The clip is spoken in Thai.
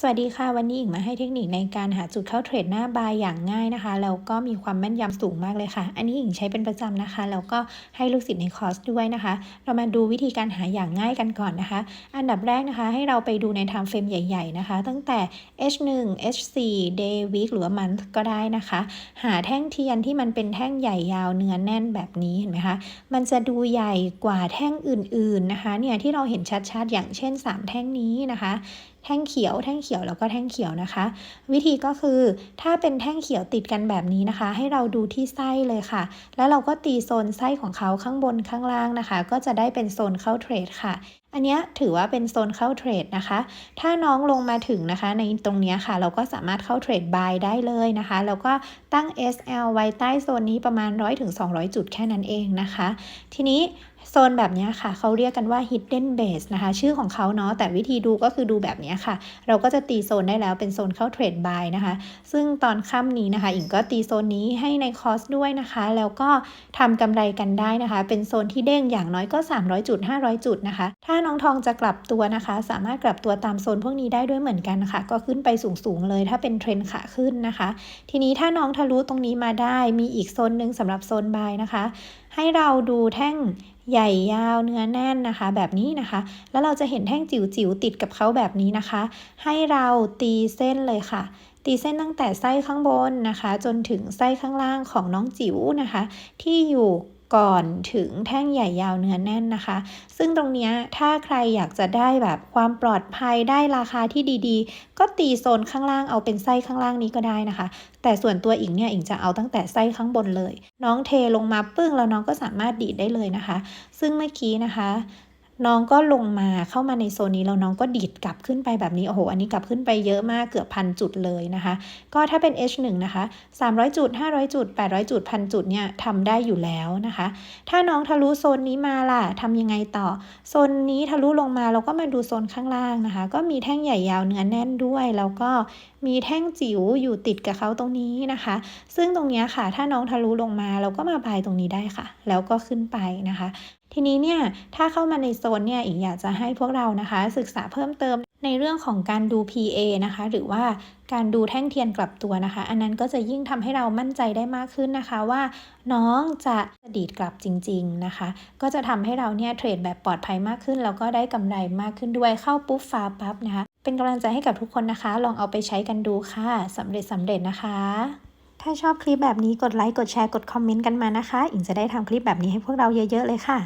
สวัสดีค่ะ วันนี้อิงมาให้เทคนิคในการหาจุดเข้าเทรดหน้าบายอย่างง่ายนะคะแล้วก็มีความแม่นยำสูงมากเลยค่ะ อันนี้อิงใช้เป็นประจำนะคะแล้วก็ให้ลูกศิษย์ในคอร์สด้วยนะคะ เรามาดูวิธีการหาอย่างง่ายกันก่อนนะคะ อันดับแรกนะคะให้เราไปดูใน time frame ใหญ่ ๆนะคะ ตั้งแต่ H1 H4 day week หรือว่า month ก็ได้นะคะ หาแท่งเทียนที่มันเป็นแท่งใหญ่ยาวเนื้อแน่นแบบนี้เห็นไหมคะมันจะดูใหญ่กว่าแท่งอื่นๆนะคะเนี่ยที่เราเห็นชัดๆ อย่างเช่น 3 แท่งนี้นะคะ แท่งเขียว แท่งเขียวแล้วก็แท่งเขียวนะคะ วิธีก็คือถ้าเป็นแท่งเขียวติดกันแบบนี้นะคะ ให้เราดูที่ไส้เลยค่ะ แล้วเราก็ตีโซนไส้ของเขาข้างบนข้างล่างนะคะ ก็จะได้เป็นโซนเข้าเทรดค่ะ อันนี้ถือว่าเป็นโซนเข้าเทรดนะคะ ถ้าน้องลงมาถึงนะคะ ในตรงนี้ค่ะ เราก็สามารถเข้าเทรดบายได้เลยนะคะ แล้วก็ตั้ง SL ไว้ใต้โซนนี้ประมาณ 100-200 จุดแค่นั้นเองนะคะ ทีนี้โซนแบบนี้ค่ะ เขาเรียกกันว่า hidden base นะคะ ชื่อของเขาเนาะแต่วิธีดูก็คือดูแบบนี้ค่ะ เราก็จะตีโซนได้แล้วเป็นโซนเข้าเทรดบายนะคะ ซึ่งตอนค่ำนี้นะคะ อิงก็ตีโซนนี้ให้ในคอสด้วยนะคะ แล้วก็ทำกำไรกันได้นะคะ เป็นโซนที่เด้งอย่างน้อยก็ 300จุด500 จุดนะคะ ถ้าน้องทองจะกลับตัวนะคะ สามารถกลับตัวตามโซนพวกนี้ได้ด้วยเหมือนกันค่ะ ก็ขึ้นไปสูงๆเลยถ้าเป็นเทรนขาขึ้นนะคะ ทีนี้ถ้าน้องทะลุตรงนี้มาได้ มีอีกโซนหนึ่งสำหรับโซนบายนะคะ ให้เราดูแท่งใหญ่ยาวเนื้อแน่นนะคะ แบบนี้นะคะ แล้วเราจะเห็นแท่งจิ๋วๆติดกับเขาแบบนี้นะคะ ให้เราตีเส้นเลยค่ะ ตีเส้นตั้งแต่ไส้ข้างบนนะคะ จนถึงไส้ข้างล่างของน้องจิ๋วนะคะ ที่อยู่ ก่อนถึงแท่งใหญ่ยาวเนื้อแน่นนะคะ ซึ่งตรงนี้ถ้าใครอยากจะได้แบบความปลอดภัยได้ราคาที่ดีๆ ก็ตีโซนข้างล่างเอาเป็นไส้ข้างล่างนี้ก็ได้นะคะ แต่ส่วนตัวอิงเนี่ยอิงจะเอาตั้งแต่ไส้ข้างบนเลย น้องเทลงมาปึ้งแล้วน้องก็สามารถดีดได้เลยนะคะ ซึ่งเมื่อกี้นะคะ น้องก็ลงมาเข้ามาในโซนนี้แล้วน้องก็ดีดกลับขึ้นไปแบบนี้โอ้โหอันนี้กลับขึ้นไปเยอะมากเกือบพันจุดเลยนะคะ ก็ถ้าเป็น H1 นะคะ 300 จุด 500 จุด 800 จุดพันจุดเนี่ยทำได้อยู่แล้วนะคะ ถ้าน้องทะลุโซนนี้มาล่ะทำยังไงต่อ โซนนี้ทะลุลงมาเราก็มาดูโซนข้างล่างนะคะ ก็มีแท่งใหญ่ยาวเนื้อแน่นด้วย แล้วก็มีแท่งจิ๋วอยู่ติดกับเขาตรงนี้นะคะ ซึ่งตรงนี้ค่ะ ถ้าน้องทะลุลงมาเราก็มาบายตรงนี้ได้ค่ะ แล้วก็ขึ้นไปนะคะ ทีนี้เนี่ยถ้าเข้ามาในโซนเนี่ยอีกอยากจะให้พวกเรานะคะ ศึกษาเพิ่มเติมในเรื่องของการดู PA นะคะ หรือว่าการดูแท่งเทียนกลับตัวนะคะ อันนั้นก็จะยิ่งทำให้เรามั่นใจได้มากขึ้นนะคะว่า น้องจะดีดกลับจริง ๆนะคะ ก็จะทำให้เราเนี่ยเทรดแบบปลอดภัยมากขึ้น แล้วก็ได้กำไรมากขึ้นด้วยเข้าปุ๊บฟ้าปั๊บนะคะ เป็นกำลังใจให้กับทุกคนนะคะ ลองเอาไปใช้กันดูค่ะสำเร็จสำเร็จนะคะ ถ้าชอบคลิปแบบนี้กดไลค์กดแชร์กดคอมเมนต์กันมานะคะ อิงจะได้ทำคลิปแบบนี้ให้พวกเราเยอะ ๆ เลยค่ะ